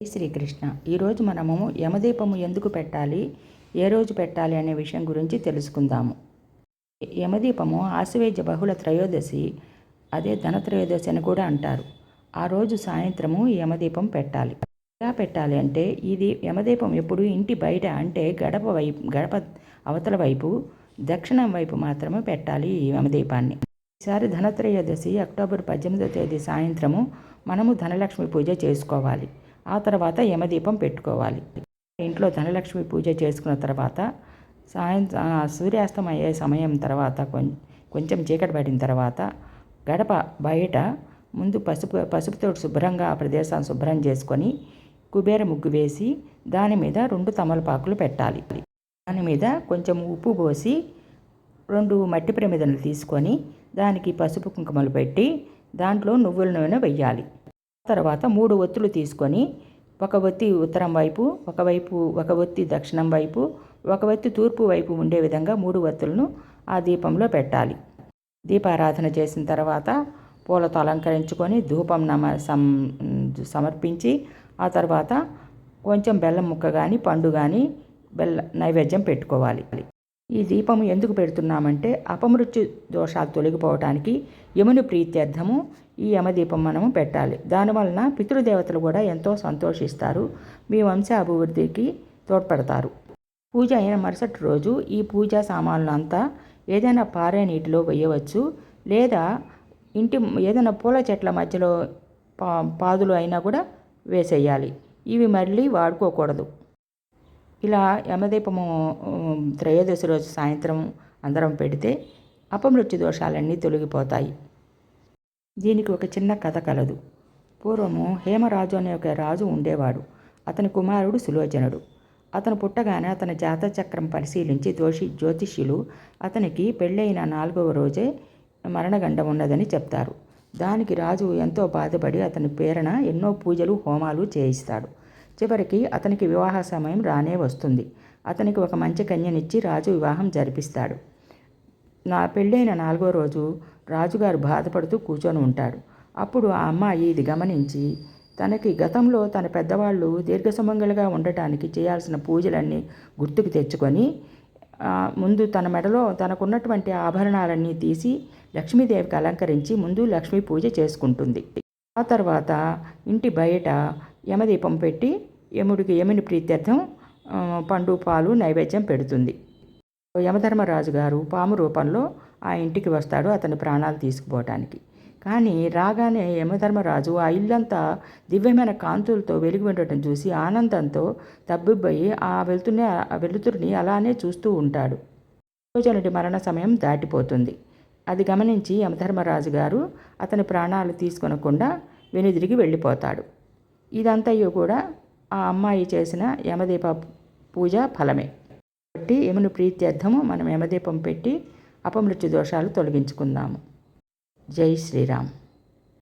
శ్రీకృష్ణ. ఈరోజు మనము యమదీపము ఎందుకు పెట్టాలి? ఏ రోజు పెట్టాలి అనే విషయం గురించి తెలుసుకుందాము. యమదీపము ఆశ్వేజ బహుళ త్రయోదశి అదే ధనత్రయోదశి అని కూడా అంటారు. ఆ రోజు సాయంత్రము యమదీపం పెట్టాలి. ఎలా పెట్టాలి అంటే ఇది యమదీపం ఎప్పుడు ఇంటి బయట అంటే గడప వైపు గడప అవతల వైపు దక్షిణం వైపు మాత్రమే పెట్టాలి ఈ యమదీపాన్ని. ఈసారి ధనత్రయోదశి అక్టోబర్ పద్దెనిమిదో తేదీ సాయంత్రము మనము ధనలక్ష్మి పూజ చేసుకోవాలి. ఆ తర్వాత యమదీపం పెట్టుకోవాలి. ఇంట్లో ధనలక్ష్మి పూజ చేసుకున్న తర్వాత సాయంత్రం సూర్యాస్తం అయ్యే సమయం తర్వాత కొంచెం చీకటి పడిన తర్వాత గడప బయట ముందు పసుపు పసుపుతో శుభ్రంగా ఆ ప్రదేశాన్ని శుభ్రం చేసుకొని కుబేర ముగ్గు వేసి దాని మీద రెండు తమలపాకులు పెట్టాలి. దాని మీద కొంచెం ఉప్పు పోసి రెండు మట్టి ప్రమిదలు తీసుకొని దానికి పసుపు కుంకుమలు పెట్టి దాంట్లో నువ్వుల నూనె వెయ్యాలి. తర్వాత మూడు ఒత్తులు తీసుకొని ఒక ఒత్తి ఉత్తరం వైపు ఒకవైపు ఒక ఒత్తి దక్షిణం వైపు ఒక ఒత్తి తూర్పు వైపు ఉండే విధంగా మూడు ఒత్తులను ఆ దీపంలో పెట్టాలి. దీపారాధన చేసిన తర్వాత పూలతో అలంకరించుకొని ధూపం నమ సం సమర్పించి ఆ తర్వాత కొంచెం బెల్లం ముక్క కానీ పండు కానీ బెల్ల నైవేద్యం పెట్టుకోవాలి. ఈ దీపము ఎందుకు పెడుతున్నామంటే అపమృత్యు దోషాలు తొలగిపోవటానికి యముని ప్రీత్యర్థము ఈ యమదీపం మనము పెట్టాలి. దానివలన పితృదేవతలు కూడా ఎంతో సంతోషిస్తారు. మీ వంశ అభివృద్ధికి తోడ్పడతారు. పూజ అయిన మరుసటి రోజు ఈ పూజా సామాన్లు అంతా ఏదైనా పారే నీటిలో వేయవచ్చు. లేదా ఇంటి ఏదైనా పూల చెట్ల మధ్యలో పా పాదులు అయినా కూడా వేసేయాలి. ఇవి మళ్ళీ వాడుకోకూడదు. ఇలా యమదీపము త్రయోదశి రోజు సాయంత్రం అందరం పెడితే అపమృత్యు దోషాలన్నీ తొలగిపోతాయి. దీనికి ఒక చిన్న కథ కలదు. పూర్వము హేమరాజు అనే ఒక రాజు ఉండేవాడు. అతని కుమారుడు సులోచనుడు. అతను పుట్టగానే అతని జాతచక్రం పరిశీలించి దోషి జ్యోతిష్యులు అతనికి పెళ్ళైన నాలుగవ రోజే మరణగండం ఉన్నదని చెప్తారు. దానికి రాజు ఎంతో బాధపడి అతని పేరన ఎన్నో పూజలు హోమాలు చేయిస్తాడు. చివరికి అతనికి వివాహ సమయం రానే వస్తుంది. అతనికి ఒక మంచి కన్యనిచ్చి రాజు వివాహం జరిపిస్తాడు. నా పెళ్ళైన నాలుగో రోజు రాజుగారు బాధపడుతూ కూర్చొని ఉంటాడు అప్పుడు ఆ అమ్మాయి ఇది గమనించి తనకి గతంలో తన పెద్దవాళ్ళు దీర్ఘసుమంగళిగా ఉండటానికి చేయాల్సిన పూజలన్నీ గుర్తుకు తెచ్చుకొని ముందు తన మెడలో తనకున్నటువంటి ఆభరణాలన్నీ తీసి లక్ష్మీదేవికి అలంకరించి ముందు లక్ష్మీ పూజ చేసుకుంటుంది. ఆ తర్వాత ఇంటి బయట యమదీపం పెట్టి యముడికి యముని ప్రీత్యర్థం పండు పాలు నైవేద్యం పెడుతుంది. యమధర్మరాజు గారు పాము రూపంలో ఆ ఇంటికి వస్తాడు అతని ప్రాణాలు తీసుకుపోవటానికి. కానీ రాగానే యమధర్మరాజు ఆ ఇల్లంతా దివ్యమైన కాంతులతో వెలిగి ఉండటం చూసి ఆనందంతో తబ్బిబ్బయి ఆ వెళ్తున్న ఆ వెలుతురిని అలానే చూస్తూ ఉంటాడు. రోజునటి మరణ సమయం దాటిపోతుంది. అది గమనించి యమధర్మరాజు గారు అతని ప్రాణాలు తీసుకొనకుండా వెనుదిరిగి వెళ్ళిపోతాడు. ఇదంతయు కూడా ఆ అమ్మాయి చేసిన యమదీప పూజ ఫలమే. కాబట్టి యముని ప్రీత్యర్థము మనం యమదీపం పెట్టి అపమృత్యు దోషాలు తొలగించుకుందాము. జై శ్రీరామ్.